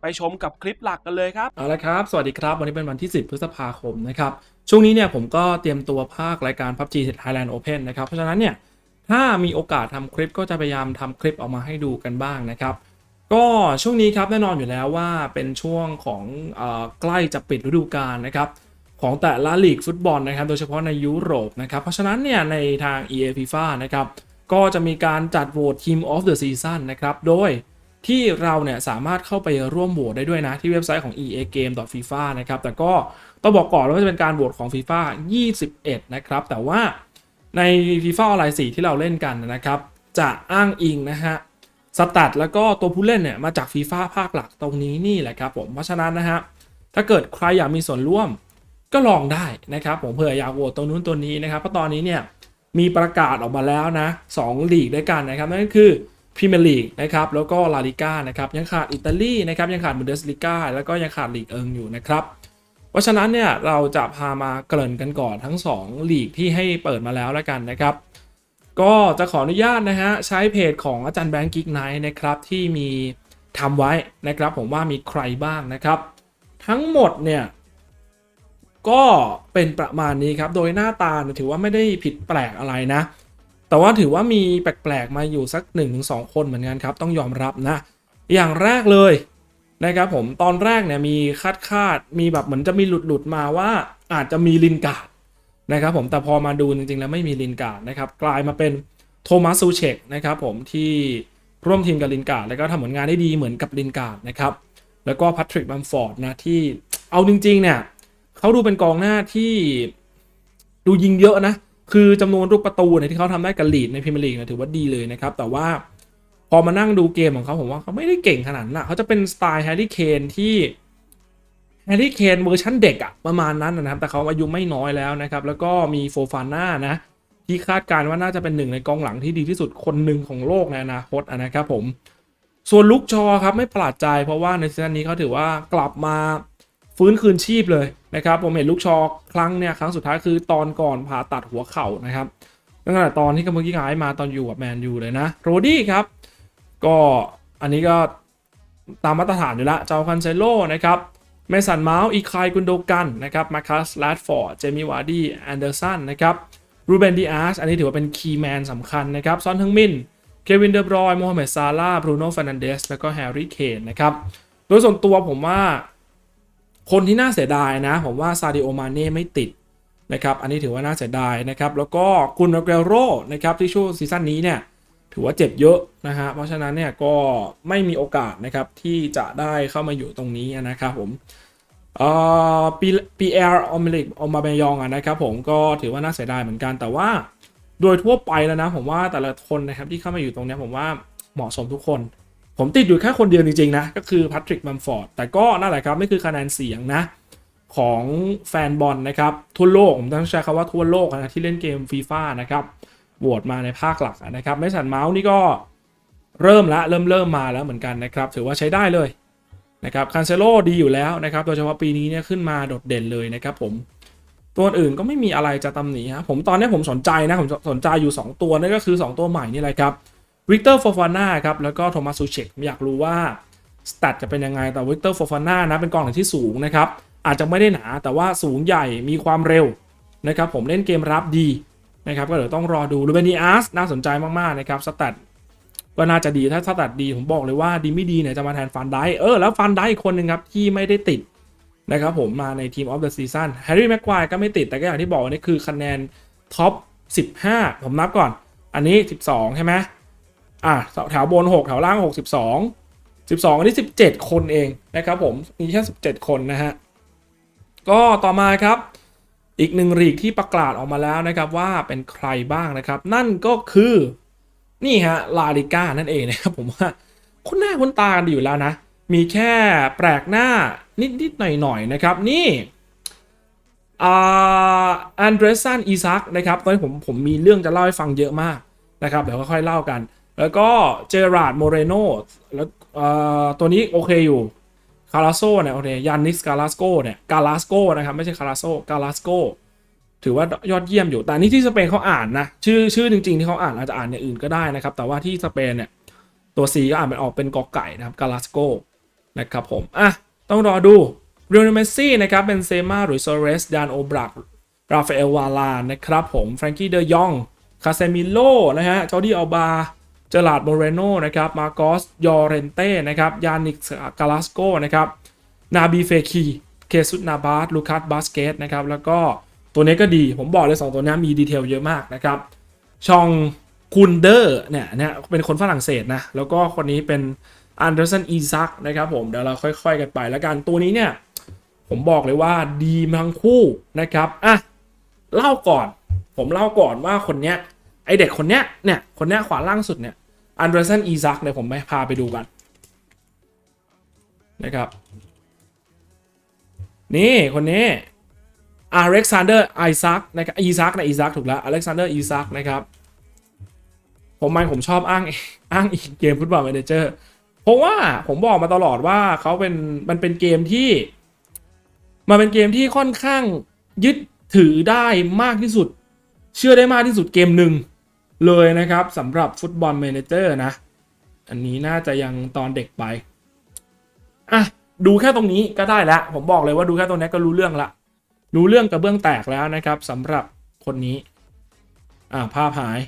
ไปชมกับคลิปหลักกันเลยครับ เอาละครับ สวัสดีครับ วันนี้เป็นวันที่ 10 พฤษภาคมนะครับ ช่วงนี้เนี่ยผมก็เตรียมตัวภาครายการ PUBG Thailand Open นะครับ เพราะฉะนั้นเนี่ย ถ้ามีโอกาสทำคลิปก็จะพยายามทำคลิปออกมาให้ดูกันบ้างนะครับ ก็ช่วงนี้ครับแน่นอนอยู่แล้วว่าเป็นช่วงของเออใกล้จะปิดฤดูกาลนะครับของแต่ละลีกฟุตบอลนะครับ โดยเฉพาะในยุโรปนะครับ เพราะฉะนั้นเนี่ยในทาง EA FIFA นะครับ ก็จะมีการจัดโหวต Team of the Season นะครับ โดย ที่เราเนี่ยสามารถเข้าไปร่วมโหวตได้ด้วยนะ ที่เว็บไซต์ของ EA Game FIFA นะครับ แต่ก็ต้องบอกก่อนว่าจะเป็นการโหวตของ FIFA 21 นะครับ แต่ว่าใน FIFA ออนไลน์4ที่เราเล่นกันนะครับ จะอ้างอิงนะฮะสแตแล้วก็ตัวผู้เล่นเนี่ยมาจากฟีฟ่าภาคหลักตรงนี้นี่แหละครับผมเพราะฉะนั้นนะฮะถ้าเกิดใครอยากมีส่วนร่วมก็ลองได้นะครับผมเผื่ออยากโหวตตรงนู้นตัวนี้นะครับเพราะตอนนี้เนี่ยมีประกาศออกมาแล้วนะ2ลีกด้วยกันนะครับนั่นก็คือ พรีเมียร์ลีกนะครับแล้วก็ลาลิก้านะครับยังขาดอิตาลีนะครับยังขาดบุนเดสลิก้าแล้วก็ยังขาดลีกเอิงอยู่นะครับเพราะฉะนั้นเนี่ยเราจะพามาเกริ่นกันก่อนทั้ง2ลีกที่ให้เปิดมาแล้วแล้วกันนะครับก็จะขออนุญาตนะฮะใช้เพจของอาจารย์แบงค์กิกไนท์นะครับที่มีทำไว้นะครับ ผมว่ามีใครบ้างนะครับ ทั้งหมดเนี่ยก็เป็นประมาณนี้ครับ โดยหน้าตาถือว่าไม่ได้ผิดแปลกอะไรนะ แต่ว่าถือว่ามีแปลกๆมาอยู่สัก 1-2 คนเหมือนกันครับ ต้องยอมรับนะ อย่างแรกเลยนะครับผมตอนแรกเนี่ยมีคาดคาดมีแบบเหมือนจะมีหลุดหลุดมาว่าอาจจะมีลินการ์ดนะครับผมแต่พอมาดูจริงๆ แล้วไม่มีลินการ์ดนะครับกลายมาเป็นโทมัสซูเชกนะครับผมที่ร่วมทีมกับลินการ์ดแล้วก็ทำผลงานได้ดีเหมือนกับลินการ์ดนะครับแล้วก็แพทริกบัมฟอร์ดนะที่เอาจริงๆเนี่ยเขาดูเป็นกองหน้าที่ดูยิงเยอะนะ คือจำนวนลูกประตูเนี่ยที่เขาทำได้กับลีดในพรีเมียร์ลีกเนี่ยถือว่าดีเลยนะครับ แต่ว่าพอมานั่งดูเกมของเขาผมว่าเขาไม่ได้เก่งขนาดนั้นนะเขาจะเป็นสไตล์แฮร์รี่เคนที่แฮร์รี่เคนเวอร์ชันเด็กอะประมาณนั้นนะครับ แต่เขาอายุไม่น้อยแล้วนะครับ แล้วก็มีโฟฟาน่านะ ที่คาดการณ์ว่าน่าจะเป็นหนึ่งในกองหลังที่ดีที่สุดคนหนึ่งของโลกในอนาคตนะครับผม ส่วนลุกชอครับไม่ประหลาดใจเพราะว่าในซีซั่นนี้เขาถือว่ากลับมา ฟื้นคืนชีพเลยนะครับ ผมเห็นลูกชอครั้งเนี่ยครั้งสุดท้ายคือตอนก่อนผ่าตัดหัวเข่านะครับตั้งแต่ตอนที่กำลังย้ายมาตอนอยู่กับแมนยูเลยนะโรดี้ครับ ก็อันนี้ก็ตามมาตรฐานอยู่ละเจ้าคันเซโลนะครับเมสันเมาส์อีคายกุนโดกันนะครับมาคัสแลดฟอร์ดเจมี่วาร์ดี้แอนเดอร์สันนะครับรูเบนดีอาร์สอันนี้ถือว่าเป็นคีย์แมนสำคัญนะครับซอนทึงมินเควินเดอร์บรอยโมฮัมเหม็ดซาร่าบรูโน่ฟ r นันเดสแล้วก็แฮร์รี่เคนนะครับโดยส่วนตัวผมว่า คนที่น่าเสียดายนะ ผมว่าซาดิโอมาเน่ไม่ติดนะครับอันนี้ถือว่าน่าเสียดายนะครับ แล้วก็กุนเกรโรนะครับที่ช่วงซีซั่นนี้เนี่ยถือว่าเจ็บเยอะนะฮะเพราะฉะนั้นเนี่ยก็ไม่มีโอกาสนะครับที่จะได้เข้ามาอยู่ตรงนี้นะครับผมเอ่อปีปีเอลออมลิกออมาเบยองนะครับผมก็ถือว่าน่าเสียดายเหมือนกันแต่ว่า โดยทั่วไปแล้วนะผมว่าแต่ละคนนะครับที่เข้ามาอยู่ตรงนี้ผมว่าเหมาะสมทุกคน ผมติดอยู่แค่คนเดียวจริงๆนะ ก็คือแพทริกมัมฟอร์ดแต่ก็นั่นแหละครับไม่คือคะแนนเสียงนะ ของแฟนบอลนะครับ ทั่วโลก ผมต้องใช้คำว่าทั่วโลกนะที่เล่นเกมฟีฟ่านะครับโหวตมาในภาคหลักนะครับไม่สันเมาส์นี่ก็เริ่มละเริ่มเริ่มมาแล้วเหมือนกันนะครับ ถือว่าใช้ได้เลยนะครับคันเซโลดีอยู่แล้วนะครับ โดยเฉพาะปีนี้เนี่ยขึ้นมาโดดเด่นเลยนะครับผมตัวอื่นก็ไม่มีอะไรจะตำหนิฮะผมตอนนี้ผมสนใจนะ ผมสนใจอยู่ 2 ตัวนั่นก็คือ 2 ตัวใหม่นี่แหละครับ วิกเตอร์ฟอร์ฟาน่าครับแล้วก็โทมัสซูเชกอยากรู้ว่าสแตทจะเป็นยังไงแต่วิกเตอร์ฟอร์ฟาน่านะเป็นกองหลังที่สูงนะครับอาจจะไม่ได้หนาแต่ว่าสูงใหญ่มีความเร็วนะครับผมเล่นเกมรับดีนะครับก็เดี๋ยวต้องรอดูลูเบนีอาร์สน่าสนใจมากๆนะครับสแตทก็น่าจะดีถ้าถ้าตัดดีผมบอกเลยว่าดีไม่ดีเนี่ยจะมาแทนฟันไดเออแล้วฟันไดอีกคนหนึ่งครับที่ไม่ได้ติดนะครับผมมาในทีมออฟเดอะซีซั่นแฮร์รี่แม็กควายก็ไม่ติดแต่ก็อย่างที่บอกนี่คือคะแนนท็อป 15 ผมนับก่อน อันนี้ 12 ใช่ไหม อะแถวบน 6 แถวล่าง 6 12 12 อันนี้ 17 คนเองนะครับผม มีแค่ 17 คนนะฮะ ก็ต่อมาครับ อีกหนึ่งลีกที่ประกาศออกมาแล้วนะครับว่าเป็นใครบ้างนะครับ นั่นก็คือ นี่ฮะ ลาลิก้านั่นเองนะครับผมว่าคนหน้าคนตากันดีอยู่แล้วนะ มีแค่แปลกหน้านิดๆหน่อยๆนะครับ นี่อันเดรสันอีซักนะครับตอนนี้ผมผมมีเรื่องจะเล่าให้ฟังเยอะมากนะครับเดี๋ยวค่อยๆเล่ากัน แล้วก็เจอราร์ดโมเรโนแล้วตัวนี้โอเคอยู่คาราโซเนี่ยโอเคยานิสกาลาสโกเนี่ยกาลาสโกนะครับไม่ใช่คาราโซกาลาสโกถือว่ายอดเยี่ยมอยู่ แต่นี่ที่สเปนเขาอ่านนะ ชื่อชื่อจริง ๆ ที่เขาอ่านอาจจะอ่านอย่างอื่นก็ได้นะครับ แต่ว่าที่สเปนเนี่ย ตัว C ก็อ่านเป็นออกเป็นกอไก่นะครับกาลาสโกนะครับผม อะ ต้องรอดูเรียลเมสซี่นะครับเป็นเซมาหรือโซเรสดานโอบรักราฟาเอลวาลานะครับผมแฟรงกี้เดยองคาเซมิโลนะฮะจอร์ดีอัลบา เจอราร์ดโมเรโนนะครับ มาโกส ยอเรนเต้ นะครับ ยานิกกาลาสโกนะครับ นาบีเฟคี เคซุตนาบาสลูคัสบาสเกตนะครับ แล้วก็ตัวนี้ก็ดี ผมบอกเลย 2 ตัวนี้มีดีเทลเยอะมากนะครับ ชองคุนเดอร์เนี่ยเนี่ยเป็นคนฝรั่งเศสนะ แล้วก็คนนี้เป็นอันเดอร์สันอีซักนะครับผม เดี๋ยวเราค่อย ๆ กันไปแล้วกัน ตัวนี้เนี่ยผมบอกเลยว่าดีทั้งคู่นะครับ อะ เล่าก่อน ผมเล่าก่อนว่าคนเนี้ย ไอเด็กคนเนี้ยเนี่ยคนเนี้ยขวาล่างสุดเนี่ยอันเดอร์สันอีซักเนี่ยผมไปพาไปดูกันนะครับนี่คนนี้อเล็กซานเดอร์ไอซักนะครับอีซักนะอีซักถูกแล้วอเล็กซานเดอร์อีซักนะครับผมไม่ผมชอบอ้างอ้างอีกเกมฟุตบอล m ม n นเจอร์เพราะว่าผมบอกมาตลอดว่าเขาเป็นมันเป็นเกมที่มันเป็นเกมที่ค่อนข้างยึดถือได้มากที่สุด เชื่อได้มากที่สุดเกมหนึ่ง เลยนะครับสำหรับฟุตบอล m มนเจอร์นะ อันนี้น่าจะยังตอนเด็กไป อะ ดูแค่ตรงนี้ก็ได้แล้ว ผมบอกเลยว่าดูแค่ตรงนี้ก็รู้เรื่องละ รู้เรื่องกระเบื้องแตกแล้วนะครับสำหรับคนนี้ อ่าภาพหาย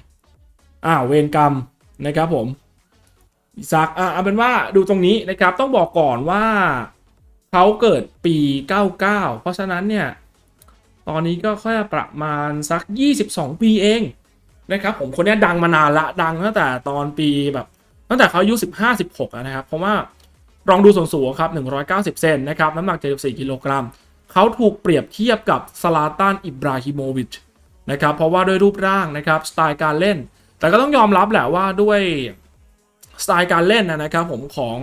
อ่าเวรกรรมนะครับผมอิซักอ่าเอาเป็นว่าดูตรงนี้นะครับ ต้องบอกก่อนว่าเขาเกิดปี 99 เพราะฉะนั้นเนี่ย ตอนนี้ก็ค่อยประมาณสัก 22 ปีเอง นะครับผมคนนี้ดังมานานละดังตั้งแต่ตอนปีแบบ ตั้งแต่เขาอายุ 15-16อะนะครับ เพราะว่าลองดูส่วนสูงครับ 190 เซนนะครับน้ำหนัก 74 กิโลกรัมเขาถูกเปรียบเทียบกับซาลาตันอิบราฮิโมวิชนะครับเพราะว่าด้วยรูปร่างนะครับสไตล์การเล่น แต่ก็ต้องยอมรับแหละว่าด้วยสไตล์การเล่นนะนะครับผมของ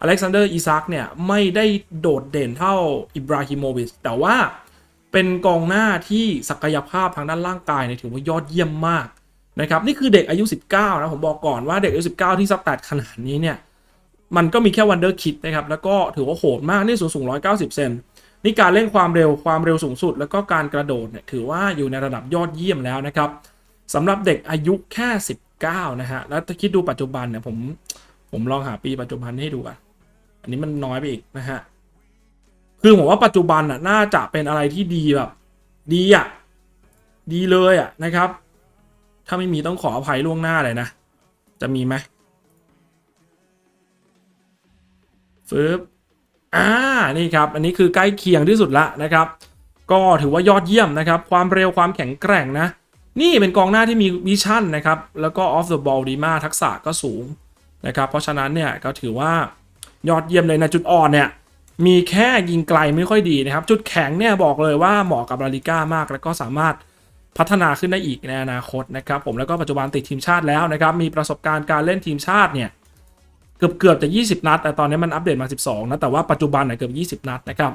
อเล็กซานเดอร์อีซักเนี่ยไม่ได้โดดเด่นเท่าอิบราฮิโมวิชแต่ว่าเป็นกองหน้าที่ศักยภาพทางด้านร่างกายเนี่ยถือว่ายอดเยี่ยมมาก นะครับนี่คือเด็กอายุ 19 นะ ผมบอกก่อนว่าเด็กอายุ 19 ที่สแตทขนาดนี้เนี่ย มันก็มีแค่วันเดอร์คิดนะครับ แล้วก็ถือว่าโหดมาก นี่สูงสูง 190 เซนนี่การเล่นความเร็วความเร็วสูงสุด แล้วก็การกระโดดเนี่ยถือว่าอยู่ในระดับยอดเยี่ยมแล้วนะครับสำหรับเด็กอายุแค่ 19 นะฮะ แล้วถ้าคิดดูปัจจุบันเนี่ยผมผมลองหาปีปัจจุบันให้ดูกันอันนี้มันน้อยไปอีกนะฮะคือผมว่าปัจจุบันน่ะน่าจะเป็นอะไรที่ดีแบบ ดีอะดีเลยอะนะครับ ถ้าไม่มีต้องขออภัยล่วงหน้าเลยนะ จะมีไหมฟืบอ่า นี่ครับ อันนี้คือใกล้เคียงที่สุดละนะครับ ก็ถือว่ายอดเยี่ยมนะครับ ความเร็วความแข็งแกร่งนะ นี่เป็นกองหน้าที่มีวิชั่นนะครับ แล้วก็ off the ball ดีมากทักษะก็สูงนะครับ เพราะฉะนั้นเนี่ยก็ถือว่ายอดเยี่ยมเลยนะจุดอ่อนเนี่ยมีแค่ยิงไกลไม่ค่อยดีนะครับ จุดแข็งเนี่ยบอกเลยว่าเหมาะกับลาลิก้ามาก แล้วก็สามารถ พัฒนาขึ้นได้อีกในอนาคตนะครับผมแล้วก็ปัจจุบันติดทีมชาติแล้วนะครับมีประสบการณ์การเล่นทีมชาติเนี่ยเกือบเกือบจะ 20 นัด แต่ตอนนี้มันอัปเดตมา 12 นะ แต่ว่าปัจจุบันเนี่ยเกือบ 20 นัดนะครับ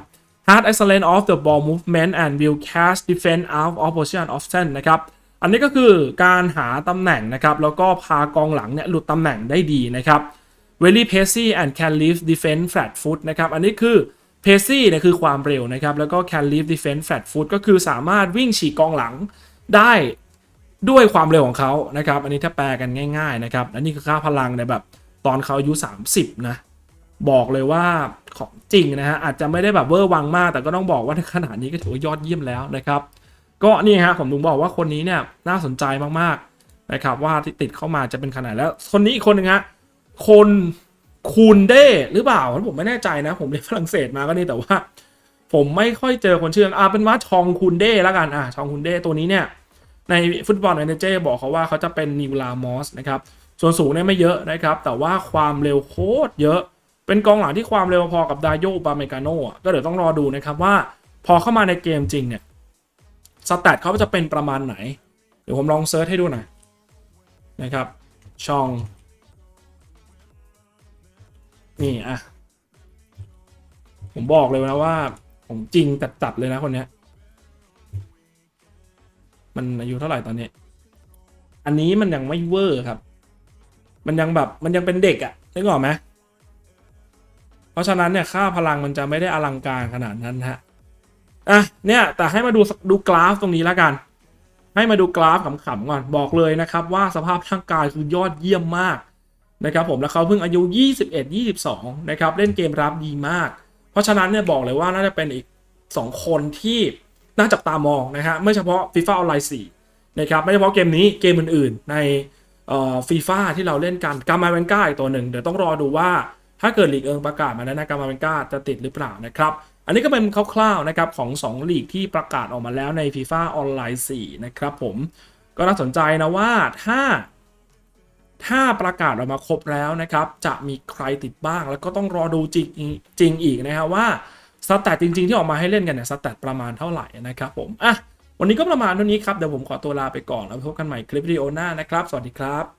Hard excellent of the ball movement and will cast defense out of position often นะครับอันนี้ก็คือการหาตำแหน่งนะครับแล้วก็พากองหลังเนี่ยหลุดตำแหน่งได้ดีนะครับ very pacey and can leave defense flat foot นะครับอันนี้คือ pacey เนี่ยคือความเร็วนะครับ แล้วก็ can leave defense flat foot ก็คือสามารถวิ่งฉีกกองหลังได้ด้วยความเร็วของเขานะครับ อันนี้ถ้าแปลกันง่าย ๆ นะครับอันนี้คือค่าพลังในแบบตอนเขาอายุ 30 นะ บอกเลยว่าของจริงนะฮะ อาจจะไม่ได้แบบเวอร์วังมาก แต่ก็ต้องบอกว่าในขนาดนี้ก็ถือว่ายอดเยี่ยมแล้วนะครับ ก็นี่ฮะผมถึงบอกว่าคนนี้เนี่ยน่าสนใจมากๆนะครับว่าที่ติดเข้ามาจะเป็นขนาดแล้ว คนนี้อีกคนหนึงฮะคน คูนเด้หรือเปล่าผมไม่แน่ใจนะ ผมเรียนฝรั่งเศสมาก็นี่แต่ว่า ผมไม่ค่อยเจอคนชื่ออ่าเป็นว่าชองคูนเด้แล้วกันอ่าชองคูนเด้ตัวนี้เนี่ย ในฟุตบอลแมนเจอร์บอกเขาว่าเขาจะเป็นนิวลามอสนะครับส่วนสูงเนี่ยไม่เยอะนะครับ แต่ว่าความเร็วโคตรเยอะ เป็นกองหลังที่ความเร็วพอกับดาโยปาเมกาโน่ก็เดี๋ยวต้องรอดูนะครับว่า พอเข้ามาในเกมจริงเนี่ยสแตทเขาจะเป็นประมาณไหน เดี๋ยวผมลองเซิร์ชให้ดูหน่อยนะครับชอง นี่อะ ผมบอกเลยนะว่าของจริงจัดๆเลยนะคนเนี้ย มันอายุเท่าไหร่ตอนนี้ อันนี้มันยังไม่เวอร์ครับ มันยังแบบมันยังเป็นเด็กอะนึกออกไหมเพราะฉะนั้นเนี่ยค่าพลังมันจะไม่ได้อลังการขนาดนั้นฮะอะเนี่ย แต่ให้มาดูดูกราฟตรงนี้แล้วกัน ให้มาดูกราฟขำๆก่อนบอกเลยนะครับ ว่าสภาพร่างกายคือยอดเยี่ยมมาก นะครับผมแล้วเขาเพิ่งอายุ 21 22 นะครับ เล่นเกมรับดีมาก เพราะฉะนั้นเนี่ยบอกเลยว่าน่าจะเป็นอีก 2 คนที่น่าจับตามองนะฮะไม่เฉพาะ FIFA Online 4นะครับไม่เฉพาะเกมนี้เกมอื่นๆ ในเอ่อฟีฟ่าที่เราเล่นกันกามาเวนก้าอีกตัวหนึ่งเดี๋ยวต้องรอดูว่าถ้าเกิดลีกเอิงประกาศมาแล้วนะกามาเวนก้าจะติดหรือเปล่านะครับ อันนี้ก็เป็นคร่าวๆนะครับของ 2 ลีกที่ประกาศออกมาแล้วใน FIFA Online 4นะครับผมก็น่าสนใจนะว่าถ้า ถ้าประกาศออกมาครบแล้วนะครับ จะมีใครติดบ้าง แล้วก็ต้องรอดูจริงจริงอีกนะฮะว่าสแตทจริง ๆ ที่ออกมาให้เล่นกันเนี่ยสแตทประมาณเท่าไหร่นะครับผมอะวันนี้ก็ประมาณเท่านี้ครับ เดี๋ยวผมขอตัวลาไปก่อนแล้วพบกันใหม่คลิปวิดีโอหน้านะครับ สวัสดีครับ